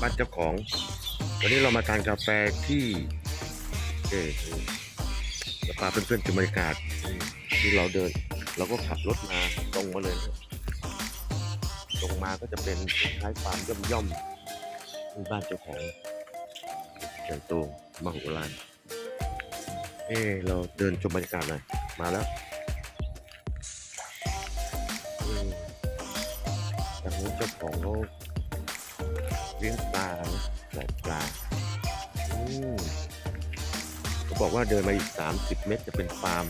บ้านเจ้าของ วันนี้เรามาทานกาแฟที่เออจะพาเพื่อนๆชมบรรยากาศที่เราเดิน เราก็ขับรถมาตรงมาเลย ตรงมาก็จะเป็นคล้ายๆฟาร์มย่อมๆที่บ้านเจ้าของใหญ่โตมโหฬารเออเราเดินชมบรรยากาศหน่อยมาแล้วอืมทางนู้นเจ้าของเขา เลี้ยงปลานะใส่ปลาเขาบอกว่าเดินมาอีก 30 เมตรจะเป็นฟาร์ม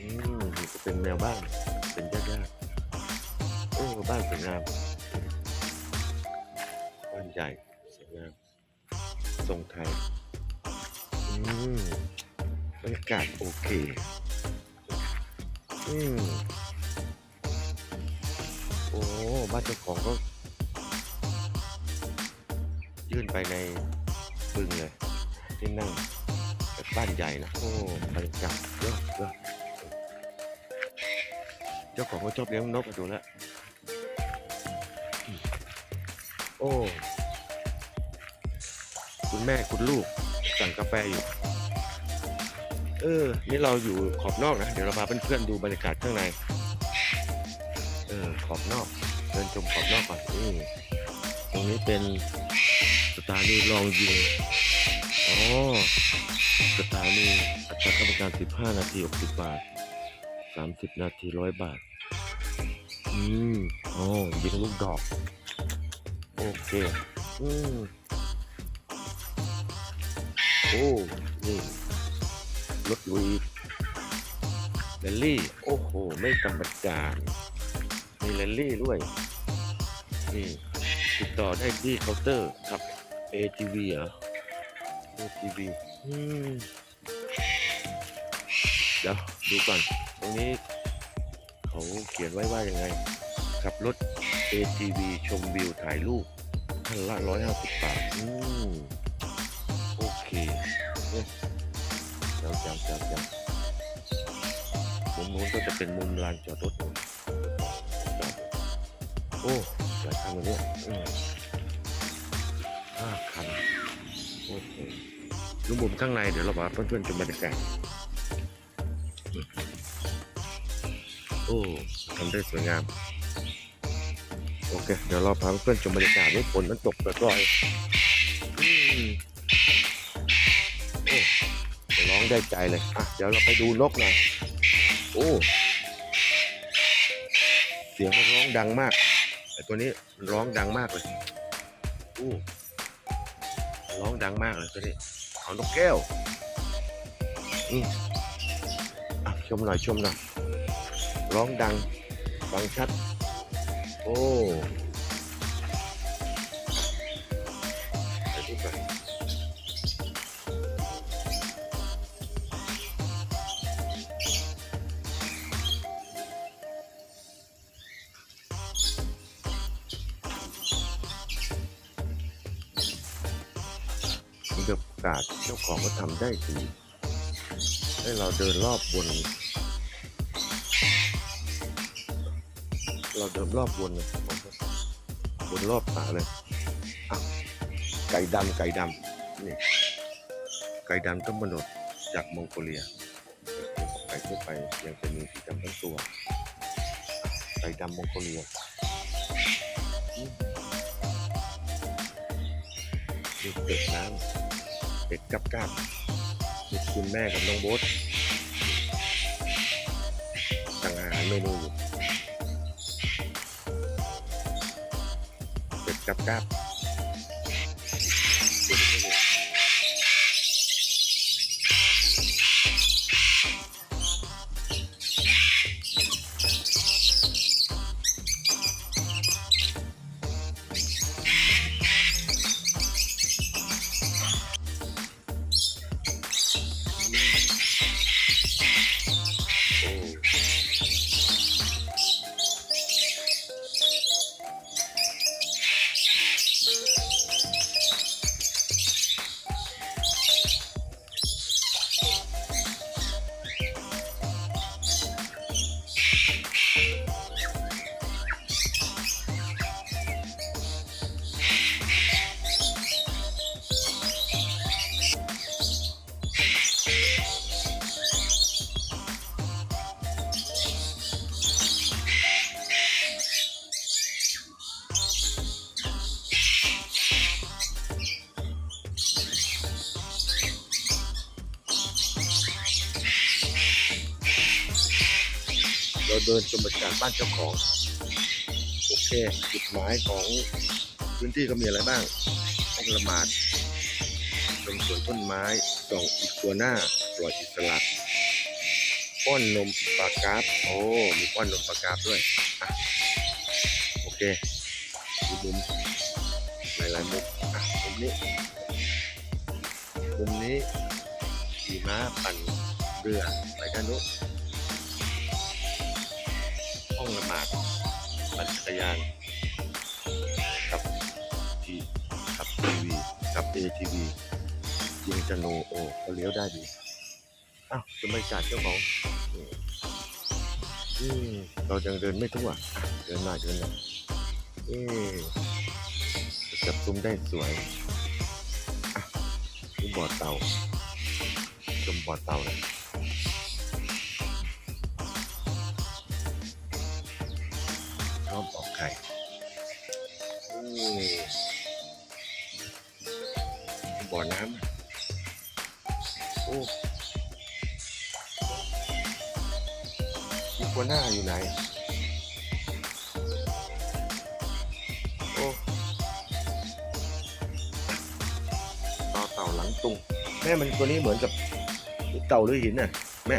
อืมนี่ก็เป็นแนวบ้าน เป็นญาติญาๆโอ้บ้านสวยงามบ้านใหญ่สวยงามทรงไทยอืมบรรยากาศโอเคอืมโอ้บ้านเจ้าของก็ ยื่นไปในบึงเลยที่นั่งบ้านใหญ่นะโอ้บรรยากาศเยอะเยอะเจ้าของก็ชอบเลี้ยงนกมาดูแล้วโอ้คุณแม่คุณลูกสั่งกาแฟอยู่ เออ นี่เราอยู่ขอบนอกนะ เดี๋ยวเราพาเพื่อนๆดูบรรยากาศข้างใน เออ ขอบนอก เดินชมขอบนอกก่อนนี่ ตรงนี้เป็น สถานีรองยิงอ๋อสถานีอัตรากรรมการ 15 นาที 60 บาท 30 นาทีร้อยบาท อืมอ๋อยิงลูกดอก โอเค อืมโอ้ นี่รถลุยแรลลี่ โอ้โห ไม่ธรรมดามีแรลลี่ด้วย นี่ติดต่อได้ที่เคาน์เตอร์ครับ ATV เหรอ ATV อืมเดี๋ยวดูก่อน ตรงนี้เขาเขียนไว้ว่ายังไง ขับรถ ATV ชมวิวถ่ายรูปท่านละร้อยห้าสิบบาทอืมโอเคเนี่ยเจ้าเจ้าเจ้าเจ้ามุมนู้นก็จะเป็นมุมลานจอดรถนู่นโอ้หลายคันเลยเนี่ยอืม คันโอเคดูมุมข้างในเดี๋ยวเราพาเพื่อนๆชมบรรยากาศโอ้ทำได้สวยงาม โอเค เดี๋ยวเราพาเพื่อนๆชมบรรยากาศนี่ฝนมันตกปล่อยๆอืมโอ้ร้องได้ใจเลยอะเดี๋ยวเราไปดูนกหน่อยโอ้เสียงมันร้องดังมากไอ้ตัวนี้มันร้องดังมากเลยโอ้ ร้องดังมากเลยตัวนี้เอานกแก้วอืมอ่ชมหน่อยชมหน่อยร้องดังฟังชัด โอ้ ของก็ทำได้ดีให้เราเดินรอบบน เราเดินรอบบนเลยบนรอบป่าเลยอะไก่ดำไก่ดำนี่ไก่ดำต้นมนุษย์จากมองโกเลียไก่ทั่วไปยังจะมีสีดำทั้งตัว ไก่ดำมองโกเลียอืมนี่เป็ดน้ำ เป็ดกับกาบมีคุณแม่กับน้องโบ๊ทสั่งอาหารเมนูอยู่เป็ดกับกาบ เราเดินชมบรรยากาศบ้านเจ้าของ โอเค จุดหมายของพื้นที่ก็มีอะไรบ้างห้องละหมาดชมสวนต้นไม้ส่องอีกตัวหน้าปล่อยอิสระป้อนนมปลากราฟโอ้ มีป้อนนมปลากราฟด้วยอะโอเคดูมุมหลายๆมุมอะมุมนี้ มุมนี้ขี่ม้าปั่นเรือไปกันนุน ห้องละหมาดปั่นจักรยานกับทีกับทีวีกับ ATV ยิงจโนโอ้ก็เลี้ยวได้ดีอ้าวจะไม่จัดเจ้าของอืมเรายังเดินไม่ทั่วเดินหน่อยเดินหน่อยเอ๊ะจับซุ้มได้สวยนี่บ่อเต่าชมบ่อเต่าเลย อบออกไข่บ่อน้ำโอ้อีกัวหน้าอยู่ไหน โอ้ต่อเต่าหลังตุง แม่มันตัวนี้เหมือนกับเต่าหรือหินน่ะ แม่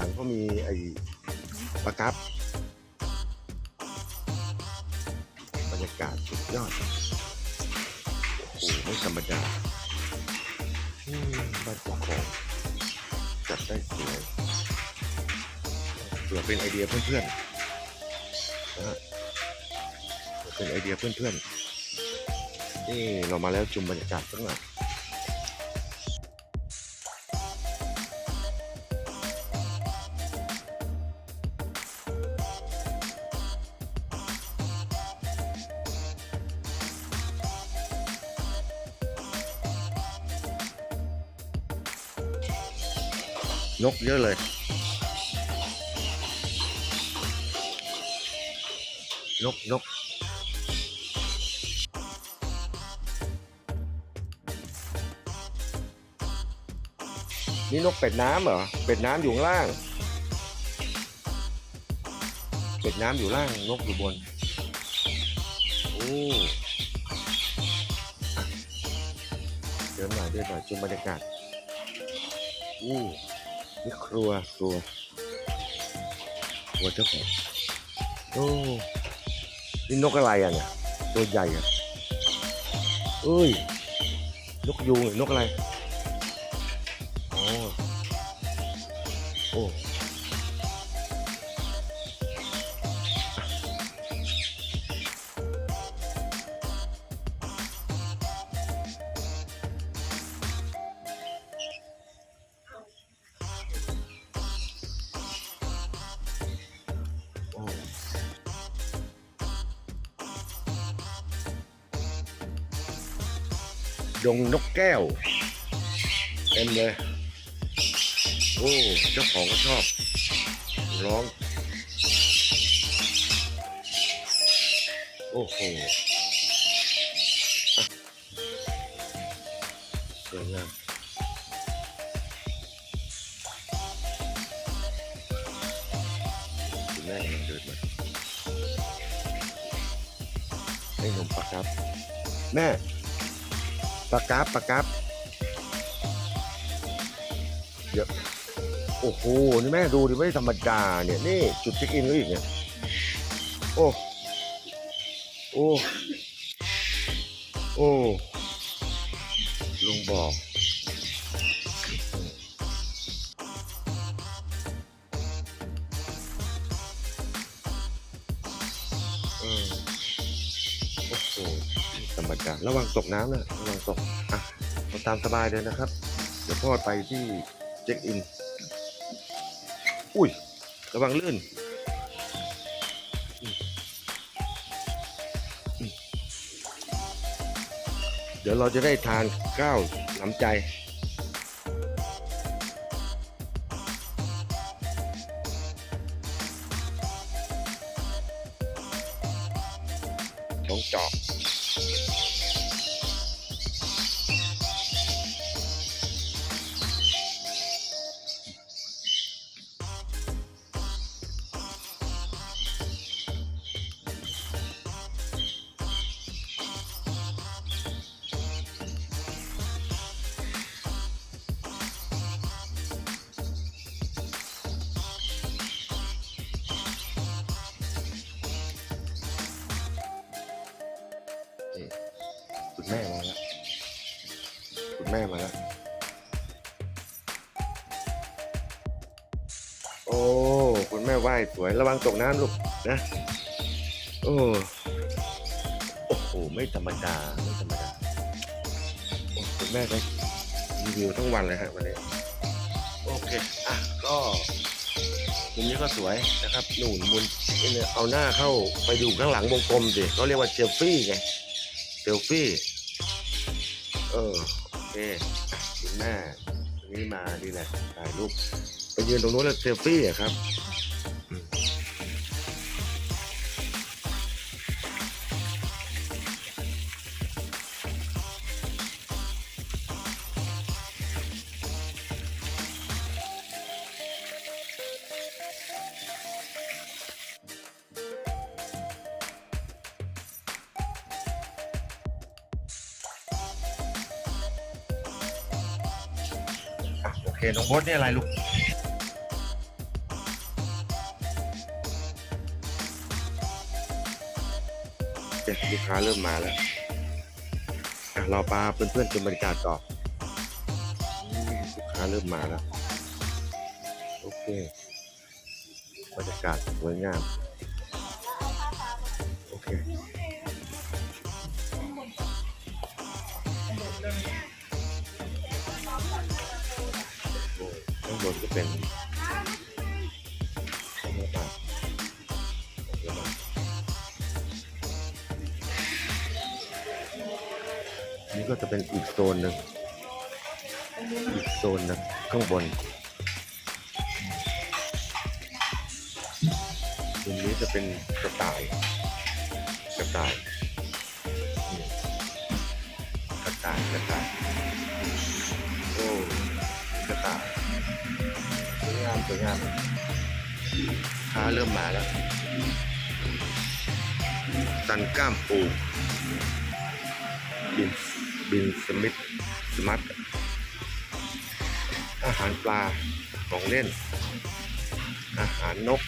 หลังเขามีไอ้ปลากับบรรยากาศสุดยอด โอ้โห ไม่ธรรมดาอืมบ้านปกครองจัดได้สวยเผื่อเป็นไอเดียเพื่อนๆนะฮะเผื่อเป็นไอเดียเพื่อนๆนี่เรามาแล้วจุมบรรยากาศสักหน่อย นกเยอะเลยนกนกนี่นกเป็ดน้ำเหรอ เป็ดน้ำอยู่ล่าง เป็ดน้ำอยู่ล่าง นกอยู่บน โอ้เดินหน่อยเดินหน่อยชมบรรยากาศอู้ นี่ครัวครัวครัวเจ้าของโอ้นี่นกอะไรอะเนี่ยตัวใหญ่อะเอ้ยนกยูงหรอนกอะไร ดงนกแก้วเต็มเลย โอ้ เจ้าของก็ชอบ ร้อง โอ้โหสวยงามคุณแม่กำลังเดินมาให้นมปลาครับ แม่ ปลากราฟปลากราฟเยอะโอ้โห นี่แม่ดูดิไม่ธรรมดาเนี่ย นี่จุดเช็คอินก็อีกเนี่ย โอ้ โอ้ โอ้ลุงบอก ธรรมดาระวังตกน้ำนะระวังตกอะมาตามสบายเลยนะครับ เดี๋ยวพ่อไปที่เช็คอิน อุ้ย ระวังลื่นเดี๋ยวเราจะได้ทานข้าวน้ำใจ ต้องจอก แม่มาแล้ว โอ้ คุณแม่ไหว้สวย ระวังตกน้ำลูกนะ โอ้โอ้โห ไม่ธรรมดา ไม่ธรรมดา คุณแม่ได้รีวิวทั้งวันเลยฮะวันนี้ โอเค อะ ก็มุมนี้ก็สวยนะครับหนุนมุนเลยเอาหน้าเข้าไปอยู่ข้างหลังวงกลมสิเขาเรียกว่าเซลฟี่ไงเซลฟี่ เออ เคอะคุณแม่วันนี้มาดีแหละถ่ายรูปไปยืนตรงนู้นแล้วเซลฟี่อะครับ เคน้องโบดนี่อะไรลูกเดี๋ยวลูกค้าเริ่มมาแล้วอะเราปาเพื่อนๆชมบรรยากาศต่ออืมลูกค้าเริ่มมาแล้ว โอเค บรรยากาศสวยงาม โอเคโอ้ บนจะเป็นนี่ก็จะเป็นอีกโซนหนึ่งอีกโซนหนึงข้างบนตรงนี้จะเป็นกระต่ายกระต่ายกระต่ายกระต่าย วยงามสวยงามค้าเริ่มมาแล้วสันก้ามปูบินบินสมิธสมัตอาหารปลาของเล่น อาหารนก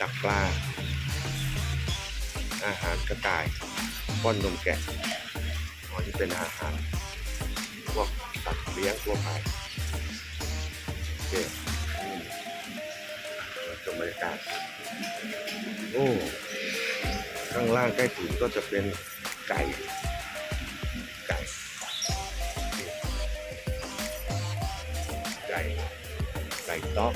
ดักปลา อาหารกระต่ายป้อนนมแกะอ๋อนี่เป็นอาหาร พวกสัตว์เลี้ยงทั่วไป รยากาศ โอ้ ข้างล่างใกล้ถึงก็จะเป็นไก่ ไก่ ไก่ ไก่ต๊อก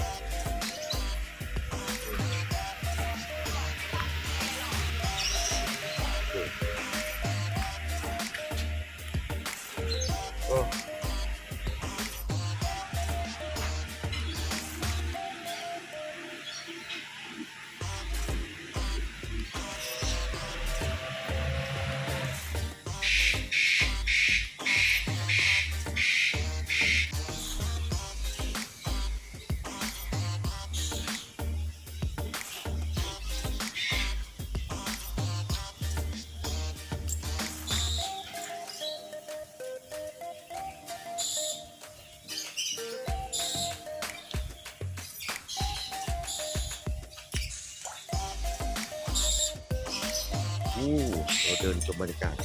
อู้เราเดินชมบรรยากาศ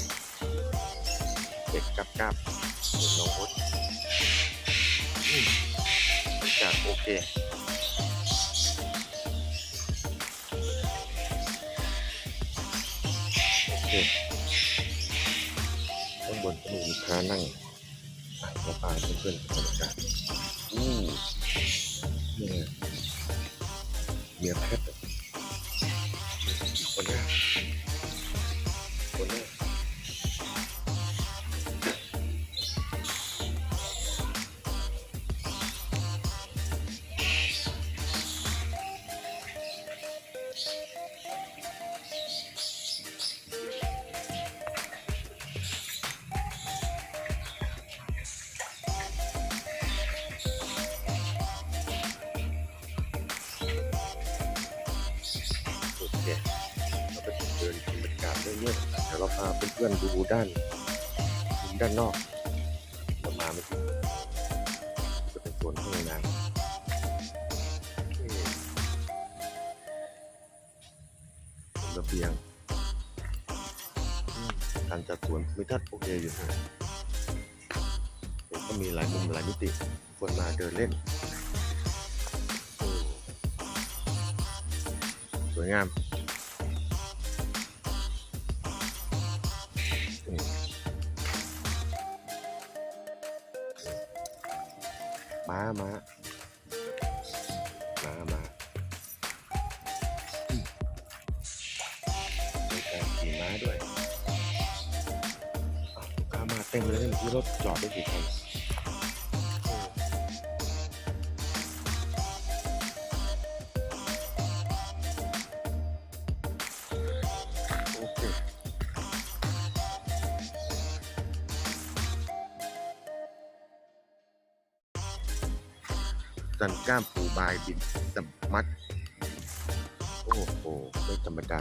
เด็กกับกับเด็กน้องพดบรรยากาศโอเคโอเคข้างบนก็มีลูกค้านั่งอะมาพาเพื่อนๆบรรยากาศอู้นี่ไงเมียแพท ดูด้านมุมด้านนอกเรามาไม่ถึงจะเป็นสวนข้างในน้ำนี่เป็นระเบียงการจัดสวนมีทัดโอเคอยู่นะเดี๋ยวก็มีหลายมุมหลายมิติคนมาเดินเล่น สวยงาม ม้าม้าม้าม้ามีการขี่ม้าด้วยข้าวลูกค้ามาเต็มเลยเมื่อกี้รถจอดได้กี่คัน สันก้ามปูบายบินสมัดโอ้โห ไม่ธรรมดา